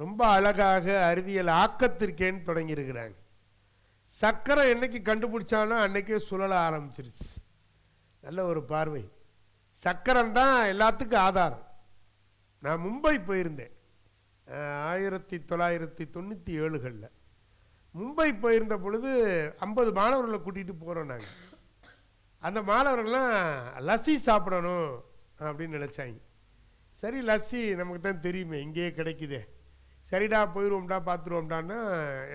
ரொம்ப அழகாக அறிவியல் ஆக்கத்திற்கேன்னு தொடங்கியிருக்கிறாங்க. சக்கரை என்னைக்கு கண்டுபிடிச்சானோ அன்னைக்கே சுழல ஆரம்பிச்சிருச்சு. நல்ல ஒரு பார்வை. சக்கரம் தான் எல்லாத்துக்கும் ஆதாரம். நான் மும்பை போயிருந்தேன். ஆயிரத்தி தொள்ளாயிரத்தி தொண்ணூற்றி ஏழுகளில். மும்பை போயிருந்த பொழுது ஐம்பது மாணவர்களை கூட்டிகிட்டு போகிறோம் நாங்கள் அந்த மாணவர்கள்லாம் லஸ்ஸி சாப்பிடணும் அப்படின்னு நினச்சாங்க. சரி லஸ்ஸி நமக்கு தான் தெரியுமே இங்கேயே கிடைக்குதே. சரிடா போயிடுவோம்டா பார்த்துருவோம்டான்னா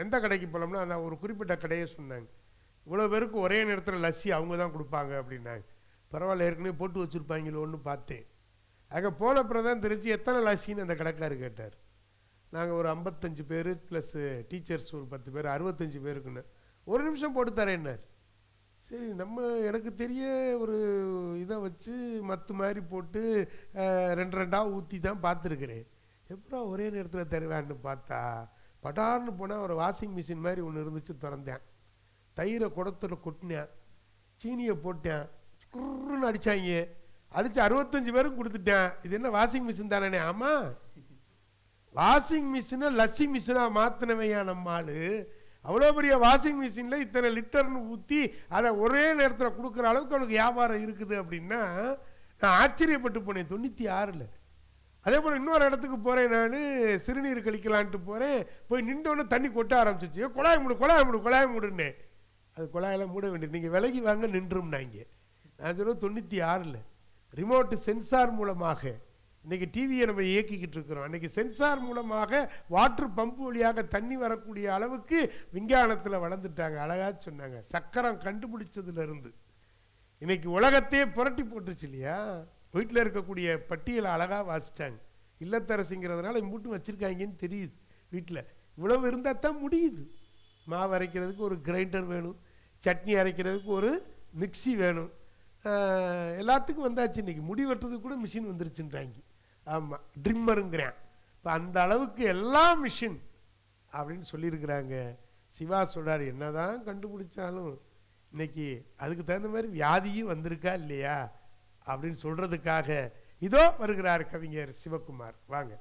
எந்த கடைக்கு போகலாம்னா அந்த ஒரு குறிப்பிட்ட கடையை சொன்னாங்க. இவ்வளோ பேருக்கு ஒரே நேரத்தில் லஸ்ஸி அவங்க தான் கொடுப்பாங்க அப்படின்னாங்க. பரவாயில்ல ஏற்கனவே போட்டு வச்சுருப்பாங்களோன்னு பார்த்தேன் அங்கே போன தான் தெரிஞ்சு எத்தனை லஸ்ஸின்னு அந்த கடைக்காரர் கேட்டார். நாங்கள் ஒரு ஐம்பத்தஞ்சு பேர் ப்ளஸ்ஸு டீச்சர்ஸ் ஒரு பத்து பேர் அறுபத்தஞ்சு பேருக்குன்னு. ஒரு நிமிஷம் போட்டு தரேன்னார். சரி நம்ம எனக்கு தெரிய ஒரு இதை வச்சு மத்து மாதிரி போட்டு ரெண்டு ரெண்டாக ஊற்றி தான் பார்த்துருக்குறேன். எப்படா ஒரே நேரத்தில் தருவேன்னு பார்த்தா படார்னு போனால் ஒரு வாஷிங் மிஷின் மாதிரி ஒன்று இருந்துச்சு திறந்தேன். தயிரை குடத்தில் கொட்டினேன். சீனியை போட்டேன். குருன்னு அடித்தாங்க அடித்து அறுபத்தஞ்சு பேரும் கொடுத்துட்டேன். இது என்ன வாஷிங் மிஷின் தானே ஆமாம் வாஷிங் மிஷினை லஸ்ஸி மிஷினாக மாற்றினவையா நம்ம ஆள். அவ்வளோ பெரிய வாஷிங் மிஷினில் இத்தனை லிட்டர்னு ஊற்றி அதை ஒரே நேரத்தில் கொடுக்குற அளவுக்கு அவனுக்கு வியாபாரம் இருக்குது அப்படின்னா நான் ஆச்சரியப்பட்டு போனேன். தொண்ணூற்றி ஆறில். அதே போல் இன்னொரு இடத்துக்கு போகிறேன் நான் சிறுநீர் கழிக்கலான்ட்டு போகிறேன் போய் நின்றோன்னு தண்ணி கொட்ட ஆரம்பிச்சிச்சு குழாய் மூடு குழாய் மூடு குழாய் மூடுன்னு. அது குழாயெல்லாம் மூட வேண்டியது. நீங்கள் விலகி வாங்க நின்றும்னாங்க. நான் சொல்லுவேன் தொண்ணூற்றி ஆறில் ரிமோட்டு சென்சார் மூலமாக. இன்னைக்கு டிவியை நம்ம இயக்கிக்கிட்டு இருக்கிறோம். அன்றைக்கி சென்சார் மூலமாக வாட்ரு பம்பு வழியாக தண்ணி வரக்கூடிய அளவுக்கு விஞ்ஞானத்தில் வளர்ந்துட்டாங்க. அழகா சொன்னாங்க. சக்கரம் கண்டுபிடிச்சதுலேருந்து இன்றைக்கி இன்னைக்கு உலகத்தையே புரட்டி போட்டுருச்சு இல்லையா? வீட்டில் இருக்கக்கூடிய பட்டியலை அழகாக வாசித்தாங்க இல்லத்தரசிங்கிறதுனால இம்பூட்டும் வச்சுருக்காங்கன்னு தெரியுது வீட்டில் இவ்வளவு இருந்தால் தான் முடியுது. மாவு அரைக்கிறதுக்கு ஒரு கிரைண்டர் வேணும். சட்னி அரைக்கிறதுக்கு ஒரு மிக்ஸி வேணும். எல்லாத்துக்கும் வந்தாச்சு இன்றைக்கி முடி வெட்டுறதுக்கு கூட மிஷின் வந்துருச்சுன்றாங்க. ஆமாம் ட்ரிம்மருங்கிறேன். இப்போ அந்த அளவுக்கு எல்லா மிஷின் அப்படின்னு சொல்லியிருக்கிறாங்க. சிவா சொடார் என்ன தான் கண்டுபிடிச்சாலும் இன்னைக்கு அதுக்கு தகுந்த மாதிரி வியாதியும் வந்திருக்கா இல்லையா? அப்படின்னு சொல்றதுக்காக இதோ வருகிறார் கவிஞர் சிவகுமார். வாங்க.